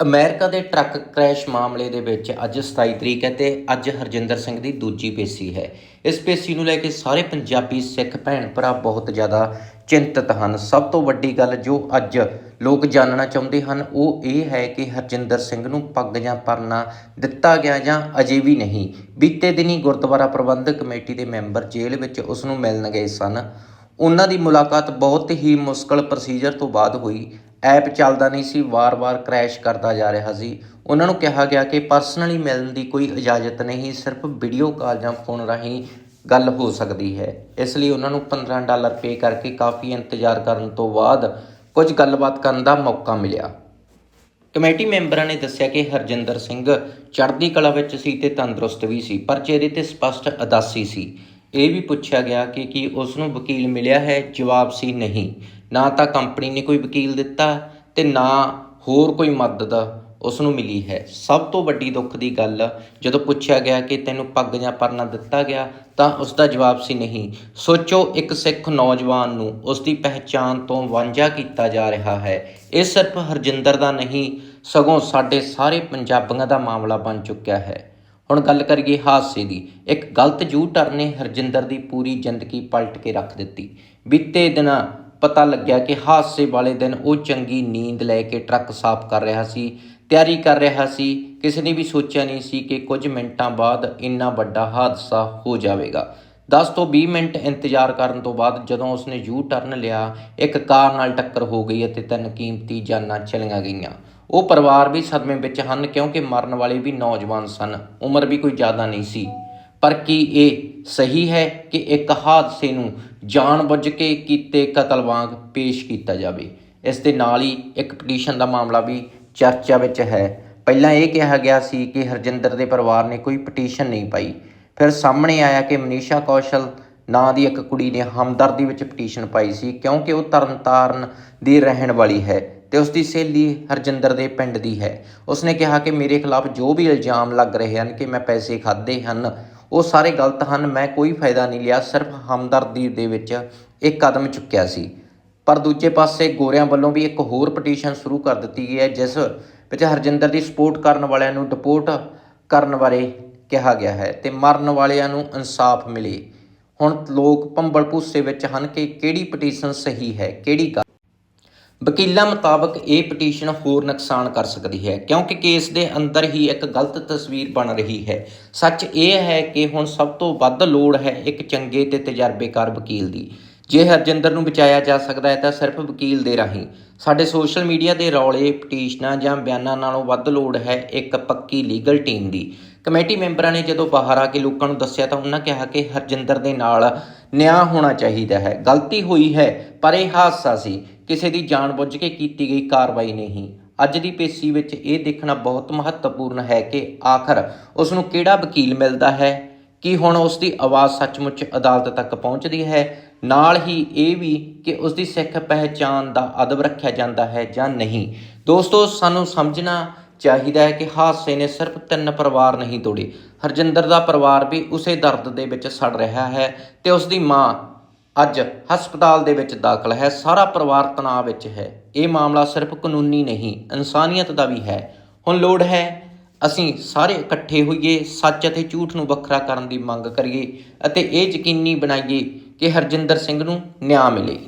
America ਦੇ truck crash ਮਾਮਲੇ ਦੇ ਵਿੱਚ ਅੱਜ 27 ਤਰੀਕ ਹੈ ਤੇ ਅੱਜ ਹਰਜਿੰਦਰ ਸਿੰਘ ਦੀ ਦੂਜੀ ਪੇਸ਼ੀ ਹੈ। ਇਸ ਪੇਸ਼ੀ ਨੂੰ ਲੈ ਕੇ ਸਾਰੇ ਪੰਜਾਬੀ ਸਿੱਖ ਭੈਣ ਭਰਾ ਬਹੁਤ ਜ਼ਿਆਦਾ ਚਿੰਤਤ ਹਨ। ਸਭ ਤੋਂ ਵੱਡੀ ਗੱਲ ਜੋ ਅੱਜ ਲੋਕ ਜਾਣਨਾ ਚਾਹੁੰਦੇ ਹਨ, ਉਹ ਇਹ ਹੈ ਕਿ ਹਰਜਿੰਦਰ ਸਿੰਘ ਨੂੰ ਪੱਗ ਜਾਂ ਪਰਨਾ ਦਿੱਤਾ ਗਿਆ ਜਾਂ ਅਜੇ ਵੀ ਨਹੀਂ। ਬੀਤੇ ਦਿਨੀ ਗੁਰਦੁਆਰਾ ਪ੍ਰਬੰਧਕ ਕਮੇਟੀ ਦੇ ਮੈਂਬਰ ਜੇਲ੍ਹ ਵਿੱਚ ਉਸ ਨੂੰ ਮਿਲਣ ਗਏ ਸਨ। ਉਹਨਾਂ ਦੀ ਮੁਲਾਕਾਤ ਬਹੁਤ ਹੀ ਮੁਸ਼ਕਲ ਪ੍ਰੋਸੀਜਰ ਤੋਂ ਬਾਅਦ ਹੋਈ। ਐਪ ਚੱਲਦਾ ਨਹੀਂ ਸੀ, ਵਾਰ-ਵਾਰ ਕ੍ਰੈਸ਼ ਕਰਦਾ ਜਾ ਰਿਹਾ ਸੀ। ਉਹਨਾਂ ਨੂੰ ਕਿਹਾ ਗਿਆ ਕਿ ਪਰਸਨਲੀ ਮਿਲਣ ਦੀ ਕੋਈ ਇਜਾਜ਼ਤ ਨਹੀਂ, ਸਿਰਫ ਵੀਡੀਓ ਕਾਲ ਜਾਂ ਫੋਨ ਰਾਹੀਂ ਗੱਲ ਹੋ ਸਕਦੀ ਹੈ। ਇਸ ਲਈ ਉਹਨਾਂ ਨੂੰ 15 ਡਾਲਰ ਪੇ ਕਰਕੇ ਕਾਫੀ ਇੰਤਜ਼ਾਰ ਕਰਨ ਤੋਂ ਬਾਅਦ ਕੁਝ ਗੱਲਬਾਤ ਕਰਨ ਦਾ ਮੌਕਾ ਮਿਲਿਆ। ਕਮੇਟੀ ਮੈਂਬਰਾਂ ਨੇ ਦੱਸਿਆ ਕਿ ਹਰਜਿੰਦਰ ਸਿੰਘ ਚੜ੍ਹਦੀ ਕਲਾ ਵਿੱਚ ਸੀ ਤੇ ਤੰਦਰੁਸਤ ਵੀ ਸੀ, ਪਰ ਚਿਹਰੇ ਤੇ ਸਪਸ਼ਟ ਅਦਾਸੀ ਸੀ। ਇਹ ਵੀ ਪੁੱਛਿਆ ਗਿਆ ਕਿ ਕੀ ਉਸ ਨੂੰ ਵਕੀਲ ਮਿਲਿਆ ਹੈ? ਜਵਾਬ ਸੀ ਨਹੀਂ। ਨਾ ਤਾਂ ਕੰਪਨੀ ਨੇ ਕੋਈ ਵਕੀਲ ਦਿੱਤਾ ਤੇ ਨਾ ਹੋਰ ਕੋਈ ਮਦਦ ਉਸ ਨੂੰ ਮਿਲੀ ਹੈ। ਸਭ ਤੋਂ ਵੱਡੀ ਦੁੱਖ ਦੀ ਗੱਲ, ਜਦੋਂ ਪੁੱਛਿਆ ਗਿਆ ਕਿ ਤੈਨੂੰ ਪੱਗ ਜਾਂ ਪਰਨਾ ਦਿੱਤਾ ਗਿਆ, ਤਾਂ ਉਸ ਦਾ ਜਵਾਬ ਸੀ ਨਹੀਂ। ਸੋਚੋ, ਇੱਕ ਸਿੱਖ ਨੌਜਵਾਨ ਨੂੰ ਉਸ ਦੀ ਪਹਿਚਾਣ ਤੋਂ ਵਾਂਝਾ ਕੀਤਾ ਜਾ ਰਿਹਾ ਹੈ। ਇਹ ਸਿਰਫ ਹਰਜਿੰਦਰ ਦਾ ਨਹੀਂ, ਸਗੋਂ ਸਾਡੇ ਸਾਰੇ ਪੰਜਾਬੀਆਂ ਦਾ ਮਾਮਲਾ ਬਣ ਚੁੱਕਿਆ ਹੈ। ਹੁਣ ਗੱਲ ਕਰੀਏ ਹਾਦਸੇ ਦੀ। ਇੱਕ ਗਲਤ ਯੂ ਟਰਨ ਨੇ ਹਰਜਿੰਦਰ ਦੀ ਪੂਰੀ ਜ਼ਿੰਦਗੀ ਪਲਟ ਕੇ ਰੱਖ ਦਿੱਤੀ। ਬੀਤੇ ਦਿਨਾਂ ਪਤਾ ਲੱਗਿਆ ਕਿ ਹਾਦਸੇ ਵਾਲੇ ਦਿਨ ਉਹ ਚੰਗੀ ਨੀਂਦ ਲੈ ਕੇ ਟਰੱਕ ਸਾਫ਼ ਕਰ ਰਿਹਾ ਸੀ, ਤਿਆਰੀ ਕਰ ਰਿਹਾ ਸੀ। ਕਿਸੇ ਨੇ ਵੀ ਸੋਚਿਆ ਨਹੀਂ ਸੀ ਕਿ ਕੁਝ ਮਿੰਟਾਂ ਬਾਅਦ ਇੰਨਾ ਵੱਡਾ ਹਾਦਸਾ ਹੋ ਜਾਵੇਗਾ। 10 ਤੋਂ 20 ਮਿੰਟ ਇੰਤਜ਼ਾਰ ਕਰਨ ਤੋਂ ਬਾਅਦ ਜਦੋਂ ਉਸਨੇ ਯੂ ਟਰਨ ਲਿਆ, ਇੱਕ ਕਾਰ ਨਾਲ ਟੱਕਰ ਹੋ ਗਈ ਅਤੇ ਤਿੰਨ ਕੀਮਤੀ ਜਾਨਾਂ ਚਲੀਆਂ ਗਈਆਂ। ਉਹ ਪਰਿਵਾਰ ਵੀ ਸਦਮੇ ਵਿੱਚ ਹਨ ਕਿਉਂਕਿ ਮਰਨ ਵਾਲੇ ਵੀ ਨੌਜਵਾਨ ਸਨ। ਉਮਰ ਵੀ ਕੋਈ ਜ਼ਿਆਦਾ ਨਹੀਂ ਸੀ। ਪਰ ਕੀ ਇਹ ਸਹੀ ਹੈ ਕਿ ਇੱਕ ਹਾਦਸੇ ਨੂੰ ਜਾਣਬੁੱਝ ਕੇ ਕੀਤੇ ਕਤਲ ਵਾਂਗ ਪੇਸ਼ ਕੀਤਾ ਜਾਵੇ? ਇਸ ਦੇ ਨਾਲ ਹੀ ਇੱਕ ਪਟੀਸ਼ਨ ਦਾ ਮਾਮਲਾ ਵੀ ਚਰਚਾ ਵਿੱਚ ਹੈ। ਪਹਿਲਾਂ ਇਹ ਕਿਹਾ ਗਿਆ ਸੀ ਕਿ ਹਰਜਿੰਦਰ ਦੇ ਪਰਿਵਾਰ ਨੇ ਕੋਈ ਪਟੀਸ਼ਨ ਨਹੀਂ ਪਾਈ। ਫਿਰ ਸਾਹਮਣੇ ਆਇਆ ਕਿ ਮਨੀਸ਼ਾ ਕੌਸ਼ਲ ਨਾਂ ਦੀ ਇੱਕ ਕੁੜੀ ਨੇ ਹਮਦਰਦੀ ਵਿੱਚ ਪਟੀਸ਼ਨ ਪਾਈ ਸੀ, ਕਿਉਂਕਿ ਉਹ ਤਰਨਤਾਰਨ ਦੀ ਰਹਿਣ ਵਾਲੀ ਹੈ ਤੇ ਉਸ ਦੀ ਸਹੇਲੀ ਹਰਜਿੰਦਰ ਦੇ ਪਿੰਡ ਦੀ ਹੈ। ਉਸਨੇ ਕਿਹਾ ਕਿ ਮੇਰੇ ਖਿਲਾਫ ਜੋ ਵੀ ਇਲਜ਼ਾਮ ਲੱਗ ਰਹੇ ਹਨ ਕਿ ਮੈਂ ਪੈਸੇ ਖਾਦੇ ਹਨ, ਉਹ ਸਾਰੇ ਗਲਤ ਹਨ, ਮੈਂ ਕੋਈ ਫਾਇਦਾ ਨਹੀਂ ਲਿਆ, ਸਿਰਫ ਹਮਦਰਦੀ ਦੇ ਵਿੱਚ ਇੱਕ ਕਦਮ ਚੁੱਕਿਆ ਸੀ। ਪਰ ਦੂਜੇ ਪਾਸੇ ਗੋਰਿਆਂ ਵੱਲੋਂ ਵੀ ਇੱਕ ਹੋਰ ਪਟੀਸ਼ਨ ਸ਼ੁਰੂ ਕਰ ਦਿੱਤੀ ਗਈ ਹੈ, ਜਿਸ ਵਿੱਚ ਹਰਜਿੰਦਰ ਦੀ ਸਪੋਰਟ ਕਰਨ ਵਾਲਿਆਂ ਨੂੰ ਡਿਪੋਰਟ ਕਰਨ ਬਾਰੇ ਕਿਹਾ ਗਿਆ ਹੈ ਤੇ ਮਰਨ ਵਾਲਿਆਂ ਨੂੰ ਇਨਸਾਫ ਮਿਲੇ। ਹੁਣ ਲੋਕ ਭੰਬਲ ਭੂਸੇ ਵਿੱਚ ਹਨ ਕਿ ਕਿਹੜੀ ਪਟੀਸ਼ਨ ਸਹੀ ਹੈ, ਕਿਹੜੀ ਗੱਲ ਵਕੀਲਾਂ ਮੁਤਾਬਕ ਇਹ ਪਟੀਸ਼ਨ ਹੋਰ ਨੁਕਸਾਨ ਕਰ ਸਕਦੀ ਹੈ, ਕਿਉਂਕਿ ਕੇਸ ਦੇ ਅੰਦਰ ਹੀ ਇੱਕ ਗਲਤ ਤਸਵੀਰ ਬਣ ਰਹੀ ਹੈ। ਸੱਚ ਇਹ ਹੈ ਕਿ ਹੁਣ ਸਭ ਤੋਂ ਵੱਧ ਲੋੜ ਹੈ ਇੱਕ ਚੰਗੇ ਤੇ ਤਜਰਬੇਕਾਰ ਵਕੀਲ ਦੀ। ਜੇ ਹਰਜਿੰਦਰ ਨੂੰ ਬਚਾਇਆ ਜਾ ਸਕਦਾ ਹੈ ਤਾਂ ਸਿਰਫ ਵਕੀਲ ਦੇ ਰਾਹੀਂ। ਸਾਡੇ ਸੋਸ਼ਲ ਮੀਡੀਆ ਦੇ ਰੌਲੇ ਪਟੀਸ਼ਨਾਂ ਜਾਂ ਬਿਆਨਾਂ ਨਾਲੋਂ ਵੱਧ ਲੋੜ ਹੈ ਇੱਕ ਪੱਕੀ ਲੀਗਲ ਟੀਮ ਦੀ। ਕਮੇਟੀ ਮੈਂਬਰਾਂ ਨੇ ਜਦੋਂ ਬਾਹਰ ਆ ਕੇ ਲੋਕਾਂ ਨੂੰ ਦੱਸਿਆ ਤਾਂ ਉਹਨਾਂ ਕਿਹਾ ਕਿ ਹਰਜਿੰਦਰ ਦੇ ਨਾਲ ਨਿਆਂ ਹੋਣਾ ਚਾਹੀਦਾ ਹੈ। ਗਲਤੀ ਹੋਈ ਹੈ, ਪਰ ਇਹ ਹਾਦਸਾ ਸੀ। ਕਿਸੇ ਦੀ ਜਾਣਬੁੱਝ ਕੇ ਕੀਤੀ ਗਈ ਕਾਰਵਾਈ ਨਹੀਂ। ਅੱਜ ਦੀ ਪੇਸ਼ੀ ਵਿੱਚ ਇਹ ਦੇਖਣਾ ਬਹੁਤ ਮਹੱਤਵਪੂਰਨ ਹੈ ਕਿ ਆਖਰ ਉਸ ਨੂੰ ਕਿਹੜਾ ਵਕੀਲ ਮਿਲਦਾ ਹੈ, ਕਿ ਹੁਣ ਉਸ ਦੀ ਆਵਾਜ਼ ਸੱਚਮੁੱਚ ਅਦਾਲਤ ਤੱਕ ਪਹੁੰਚਦੀ ਹੈ, ਨਾਲ ਹੀ ਇਹ ਵੀ ਕਿ ਉਸ ਦੀ ਸਿੱਖ ਪਹਿਚਾਨ ਦਾ ਅਦਬ ਰੱਖਿਆ ਜਾਂਦਾ ਹੈ ਜਾਂ ਨਹੀਂ। ਦੋਸਤੋ, ਸਾਨੂੰ ਸਮਝਣਾ ਚਾਹੀਦਾ ਹੈ ਕਿ ਹਾਦਸੇ ਨੇ ਸਿਰਫ ਤਿੰਨ ਪਰਿਵਾਰ ਨਹੀਂ ਤੋੜੇ। ਹਰਜਿੰਦਰ ਦਾ ਪਰਿਵਾਰ ਵੀ ਉਸੇ ਦਰਦ ਦੇ ਵਿੱਚ ਸੜ ਰਿਹਾ ਹੈ ਤੇ ਉਸ ਦੀ ਮਾਂ ਅੱਜ ਹਸਪਤਾਲ ਦੇ ਵਿੱਚ ਦਾਖਲ ਹੈ। ਸਾਰਾ ਪਰਿਵਾਰ ਤਣਾਅ ਵਿੱਚ ਹੈ। ਇਹ ਮਾਮਲਾ ਸਿਰਫ ਕਾਨੂੰਨੀ ਨਹੀਂ, ਇਨਸਾਨੀਅਤ ਦਾ ਵੀ ਹੈ। ਹੁਣ ਲੋੜ ਹੈ ਅਸੀਂ ਸਾਰੇ ਇਕੱਠੇ ਹੋਈਏ, ਸੱਚ ਅਤੇ ਝੂਠ ਨੂੰ ਵੱਖਰਾ ਕਰਨ ਦੀ ਮੰਗ ਕਰੀਏ ਅਤੇ ਇਹ ਯਕੀਨੀ ਬਣਾਈਏ ਕਿ ਹਰਜਿੰਦਰ ਸਿੰਘ ਨੂੰ ਨਿਆਂ ਮਿਲੇ।